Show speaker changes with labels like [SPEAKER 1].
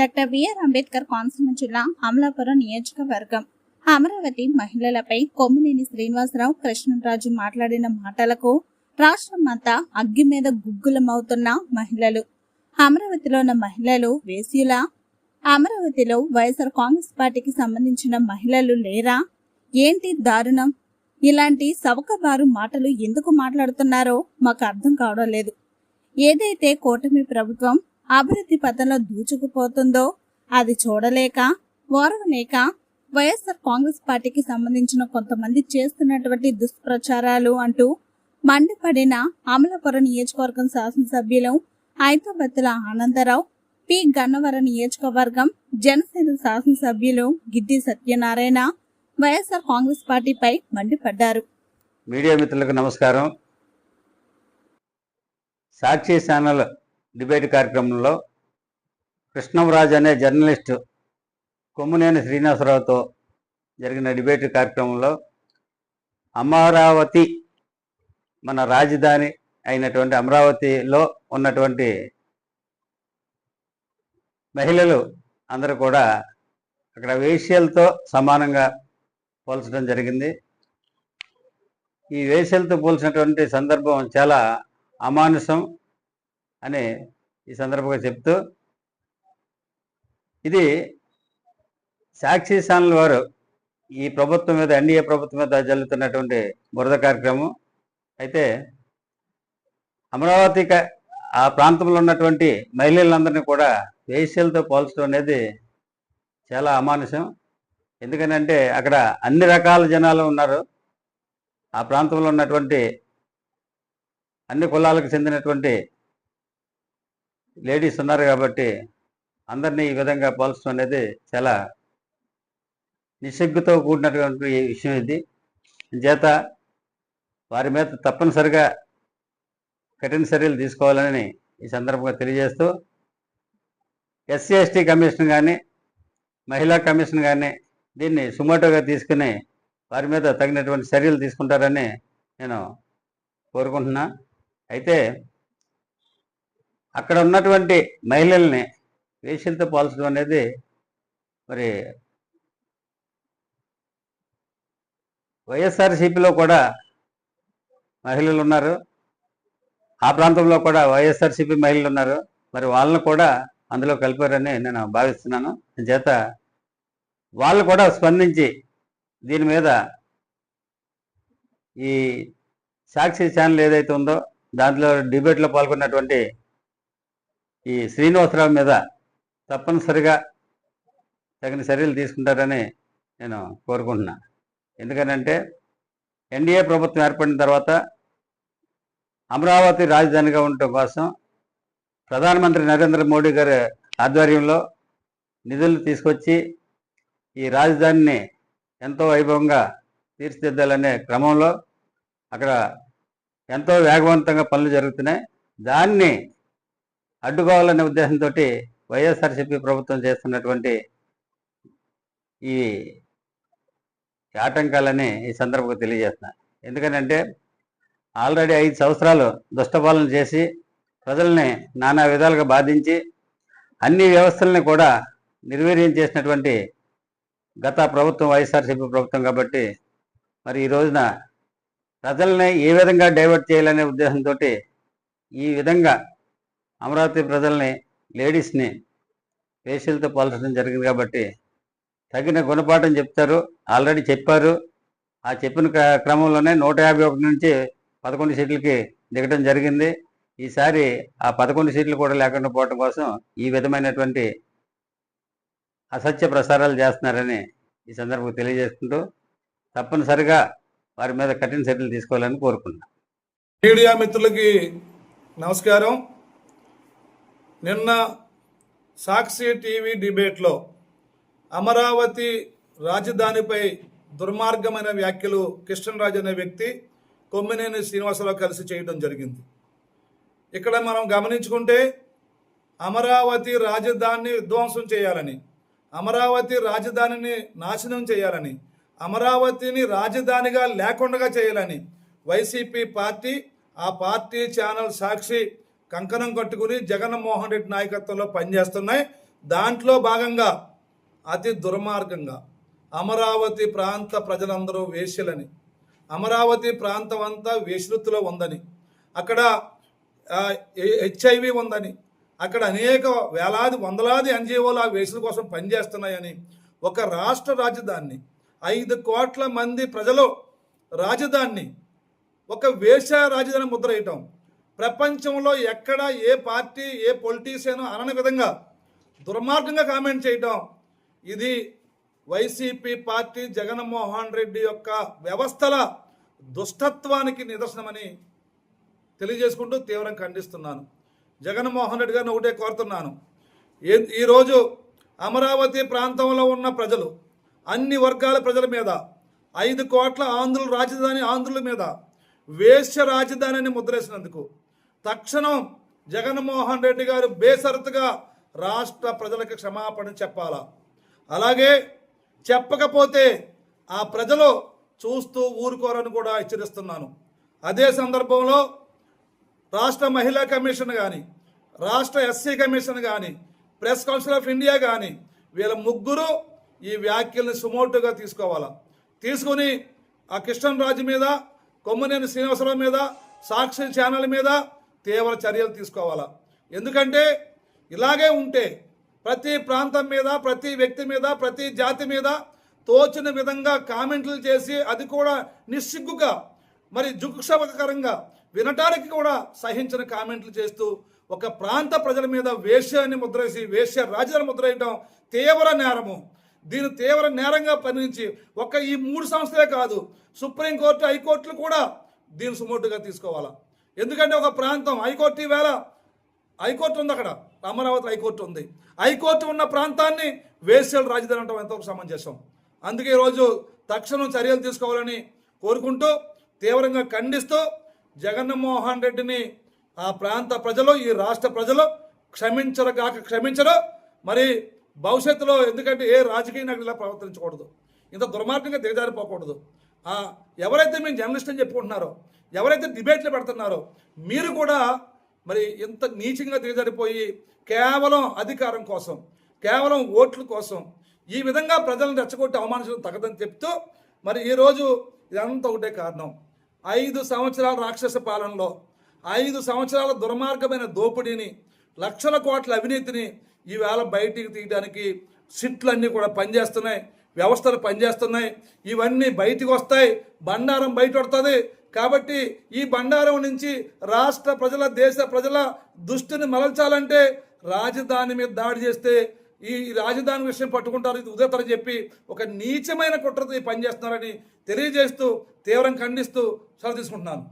[SPEAKER 1] Doctor BR Ambedkar Konaseema జిల్లా అమలాపురం నియోజకవర్గం. అమరావతి మహిళలపై కొమ్మినేని శ్రీనివాసరావు కృష్ణరాజు మాట్లాడిన మాటలకు రాష్ట్రమంతా అగ్గి మీద గుగ్గులమవుతున్న మహిళలు. అమరావతిలో ఉన్న మహిళలు వేసుల అమరావతిలో వైఎస్ఆర్ కాంగ్రెస్ పార్టీకి సంబంధించిన మహిళలు లేరా? ఏంటి దారుణం? ఇలాంటి సవకబారు మాటలు ఎందుకు మాట్లాడుతున్నారో మాకు అర్థం కావడం లేదు. ఏదైతే కూటమి ప్రభుత్వం అభివృద్ధి పథంలో దూచుకుపోతుందో అది చూడలేక ఓరవలేక వైఎస్ఆర్ కాంగ్రెస్ పార్టీకి సంబంధించిన కొంతమంది చేస్తున్నటువంటి దుష్ప్రచారాలు అంటూ మండిపడిన అమలాపురం నియోజకవర్గం శాసనసభ్యులు ఐతాబత్తుల ఆనందరావు పి. గన్నవరం నియోజకవర్గం జనసేన శాసనసభ్యులు గిడ్డి సత్యనారాయణ వైఎస్ఆర్ కాంగ్రెస్ పార్టీపై మండిపడ్డారు.
[SPEAKER 2] మీడియా మిత్రులకు నమస్కారం. సాక్షి ఛానల్ డిబేట్ కార్యక్రమంలో కృష్ణంరాజు అనే జర్నలిస్టు కొమ్మునేని శ్రీనివాసరావుతో జరిగిన డిబేట్ కార్యక్రమంలో అమరావతి మన రాజధాని అయినటువంటి అమరావతిలో ఉన్నటువంటి మహిళలు అందరూ కూడా అక్కడ వేశ్యలతో సమానంగా పోల్చడం జరిగింది. ఈ వేసలతో పోల్చినటువంటి సందర్భం చాలా అమానుషం అని ఈ సందర్భంగా చెప్తూ ఇది సాక్షి ఛానల్ వారు ఈ ప్రభుత్వం మీద ఎన్డీఏ ప్రభుత్వం మీద జల్లుతున్నటువంటి బురద కార్యక్రమం. అయితే అమరావతి ఆ ప్రాంతంలో ఉన్నటువంటి మహిళలందరినీ కూడా వేశ్యలతో పోల్చడం అనేది చాలా అమానుషం. ఎందుకనంటే అక్కడ అన్ని రకాల జనాలు ఉన్నారు. ఆ ప్రాంతంలో ఉన్నటువంటి అన్ని కులాలకు చెందినటువంటి లేడీస్ ఉన్నారు కాబట్టి అందరినీ ఈ విధంగా పోల్చడం అనేది చాలా నిస్సిగ్గుతో కూడినటువంటి విషయం ఇది. చేత వారి మీద తప్పనిసరిగా కఠిన చర్యలు తీసుకోవాలని ఈ సందర్భంగా తెలియజేస్తూ ఎస్సీ ఎస్టీ కమిషన్ కానీ మహిళా కమిషన్ కానీ దీన్ని సుమోటోగా తీసుకుని వారి మీద తగినటువంటి చర్యలు తీసుకుంటారని నేను కోరుకుంటున్నా. అయితే అక్కడ ఉన్నటువంటి మహిళల్ని వేషంతో పోల్చడం అనేది మరి వైఎస్ఆర్సీపీలో కూడా మహిళలు ఉన్నారు. ఆ ప్రాంతంలో కూడా వైఎస్ఆర్సీపీ మహిళలు ఉన్నారు. మరి వాళ్ళని కూడా అందులో కలిపారని నేను భావిస్తున్నాను. చేత వాళ్ళు కూడా స్పందించి దీని మీద ఈ సాక్షి ఛానల్ ఏదైతే ఉందో దాంట్లో డిబేట్లో పాల్గొన్నటువంటి ఈ శ్రీనివాసరావు మీద తప్పనిసరిగా తగిన చర్యలు తీసుకుంటారని నేను కోరుకుంటున్నా. ఎందుకనంటే ఎన్డీఏ ప్రభుత్వం ఏర్పడిన తర్వాత అమరావతి రాజధానిగా ఉండటం కోసం ప్రధానమంత్రి నరేంద్ర మోడీ గారి ఆధ్వర్యంలో నిధులు తీసుకొచ్చి ఈ రాజధానిని ఎంతో వైభవంగా తీర్చిదిద్దాలనే క్రమంలో అక్కడ ఎంతో వేగవంతంగా పనులు జరుగుతున్నాయి. దాన్ని అడ్డుకోవాలనే ఉద్దేశంతో వైఎస్ఆర్సీపీ ప్రభుత్వం చేస్తున్నటువంటి ఈ ఆటంకాలని ఈ సందర్భంగా తెలియజేస్తున్నా. ఎందుకనంటే ఆల్రెడీ ఐదు సంవత్సరాలు దుష్టపాలన చేసి ప్రజల్ని నానా విధాలుగా బాధించి అన్ని వ్యవస్థల్ని కూడా నిర్వీర్యం చేసినటువంటి గత ప్రభుత్వం వైఎస్ఆర్సీపీ ప్రభుత్వం కాబట్టి మరి ఈ రోజున ప్రజల్ని ఏ విధంగా డైవర్ట్ చేయాలనే ఉద్దేశంతో ఈ విధంగా అమరావతి ప్రజల్ని లేడీస్ని పేషీలతో పోల్చడం జరిగింది కాబట్టి తగిన గుణపాఠం చెప్తారు ఆల్రెడీ చెప్పారు. ఆ చెప్పిన క్ర- క్రమంలోనే నూట యాభై ఒకటి నుంచి పదకొండు సీట్లకి దిగడం జరిగింది. ఈసారి ఆ పదకొండు సీట్లు కూడా లేకుండా పోవడం కోసం ఈ విధమైనటువంటి అసత్య ప్రసారాలు చేస్తున్నారని ఈ సందర్భంగా తెలియజేసుకుంటూ తప్పనిసరిగా వారి మీద కఠిన చర్యలు తీసుకోవాలని కోరుకున్నాను
[SPEAKER 3] మీడియా మిత్రులకి నమస్కారం. నిన్న సాక్షి టీవీ డిబేట్లో అమరావతి రాజధానిపై దుర్మార్గమైన వ్యాఖ్యలు కృష్ణరాజు అనే వ్యక్తి కొమ్మినేని శ్రీనివాసరావు కలిసి చేయడం జరిగింది. ఇక్కడ మనం గమనించుకుంటే అమరావతి రాజధానిని విధ్వంసం చేయాలని అమరావతి రాజధానిని నాశనం చేయాలని అమరావతిని రాజధానిగా లేకుండా చేయాలని వైసీపీ పార్టీ ఆ పార్టీ ఛానల్ సాక్షి కంకణం కట్టుకుని జగన్మోహన్ రెడ్డి నాయకత్వంలో పనిచేస్తున్నాయి. దాంట్లో భాగంగా అతి దుర్మార్గంగా అమరావతి ప్రాంత ప్రజలందరూ వేశ్యలని. అమరావతి ప్రాంతం అంతా వేశ్యవృత్తిలో ఉందని. అక్కడ హెచ్ఐవి ఉందని. అక్కడ అనేక వేలాది వందలాది ఎన్జిఓలు ఆ వేసుల కోసం పనిచేస్తున్నాయని. ఒక రాష్ట్ర రాజధాని ఐదు కోట్ల మంది ప్రజలు రాజధాని ఒక వేష రాజధాని ముద్ర వేయటం. ప్రపంచంలో ఎక్కడ ఏ పార్టీ ఏ పొలిటీషియన్ అనని విధంగా దుర్మార్గంగా కామెంట్ చేయటం ఇది వైసీపీ పార్టీ జగన్మోహన్ రెడ్డి యొక్క వ్యవస్థల దుష్టత్వానికి నిదర్శనమని తెలియజేసుకుంటూ తీవ్రంగా ఖండిస్తున్నాను. జగన్మోహన్ రెడ్డి గారిని ఒకటే కోరుతున్నాను. ఏ- ఈరోజు అమరావతి ప్రాంతంలో ఉన్న ప్రజలు అన్ని వర్గాల ప్రజల మీద ఐదు కోట్ల ఆంధ్రుల రాజధాని ఆంధ్రుల మీద వేశ్య రాజధానిని ముద్రేసినందుకు తక్షణం జగన్మోహన్ రెడ్డి గారు బేసరతుగా రాష్ట్ర ప్రజలకు క్షమాపణ చెప్పాలా? అలాగే చెప్పకపోతే ఆ ప్రజలు చూస్తూ ఊరుకోరని కూడా హెచ్చరిస్తున్నాను. అదే సందర్భంలో రాష్ట్ర మహిళా కమిషన్ కానీ రాష్ట్ర ఎస్సీ కమిషన్ కానీ ప్రెస్ కౌన్సిల్ ఆఫ్ ఇండియా కానీ వీళ్ళ ముగ్గురు ఈ వ్యాఖ్యల్ని సుమోటుగా తీసుకోవాలా? తీసుకుని ఆ కృష్ణరాజు మీద కొమ్మనేని శ్రీనివాసరావు మీద సాక్షి ఛానల్ మీద తీవ్ర చర్యలు తీసుకోవాలా? ఎందుకంటే ఇలాగే ఉంటే ప్రతి ప్రాంతం మీద ప్రతి వ్యక్తి మీద ప్రతి జాతి మీద తోచిన విధంగా కామెంట్లు చేసి అది కూడా నిస్సిగ్గుగా మరి జుగుక్షకరంగా వినటానికి కూడా సహించిన కామెంట్లు చేస్తూ ఒక ప్రాంత ప్రజల మీద వేశ్యాన్ని ముద్రేసి వేశ్య రాజధాని ముద్రేయటం తీవ్ర నేరము. దీని తీవ్ర నేరంగా పరిగణించి ఒక ఈ మూడు సంస్థలే కాదు సుప్రీంకోర్టు హైకోర్టులు కూడా దీని సుమోటుగా తీసుకోవాలా? ఎందుకంటే ఒక ప్రాంతం హైకోర్టు ఈవేళ హైకోర్టు ఉంది అక్కడ అమరావతి హైకోర్టు ఉంది. హైకోర్టు ఉన్న ప్రాంతాన్ని వేశ్యల రాజధాని అంటాం ఎంతో సమంజసం అందుకే ఈరోజు తక్షణం చర్యలు తీసుకోవాలని కోరుకుంటూ తీవ్రంగా ఖండిస్తూ జగన్మోహన్ రెడ్డిని ఆ ప్రాంత ప్రజలు ఈ రాష్ట్ర ప్రజలు క్షమించరు కాక క్షమించరు. మరి భవిష్యత్తులో ఎందుకంటే ఏ రాజకీయ నాయకులు ఇలా ప్రవర్తించకూడదు. ఇంత దుర్మార్గంగా దిగజారిపోకూడదు. ఎవరైతే మేము జర్నలిస్ట్ అని చెప్పుకుంటున్నారో ఎవరైతే డిబేట్లు పెడుతున్నారో మీరు కూడా మరి ఇంత నీచంగా దిగజారిపోయి కేవలం అధికారం కోసం కేవలం ఓట్ల కోసం ఈ విధంగా ప్రజలను రెచ్చగొట్టి అవమానించడం తగదని చెప్తూ మరి ఈరోజు ఇదంతా ఒకటే కారణం. ఐదు సంవత్సరాల రాక్షస పాలనలో ఐదు సంవత్సరాల దుర్మార్గమైన దోపిడీని లక్షల కోట్ల అవినీతిని ఈవేళ బయటికి తీయడానికి సిట్లన్నీ కూడా పనిచేస్తున్నాయి. వ్యవస్థలు పనిచేస్తున్నాయి. ఇవన్నీ బయటికి వస్తాయి. బండారం బయట పడుతుంది కాబట్టి ఈ బండారం నుంచి రాష్ట్ర ప్రజల దేశ ప్రజల దృష్టిని మరల్చాలంటే రాజధాని మీద దాడి చేస్తే ఈ రాజధాని విషయం పట్టుకుంటారు. ఇది ఉదయతర చెప్పి ఒక నీచమైన కుట్రతో పనిచేస్తున్నారని తెలియజేస్తూ తీవ్రంగా ఖండిస్తూ సెలవు తీసుకుంటున్నాను.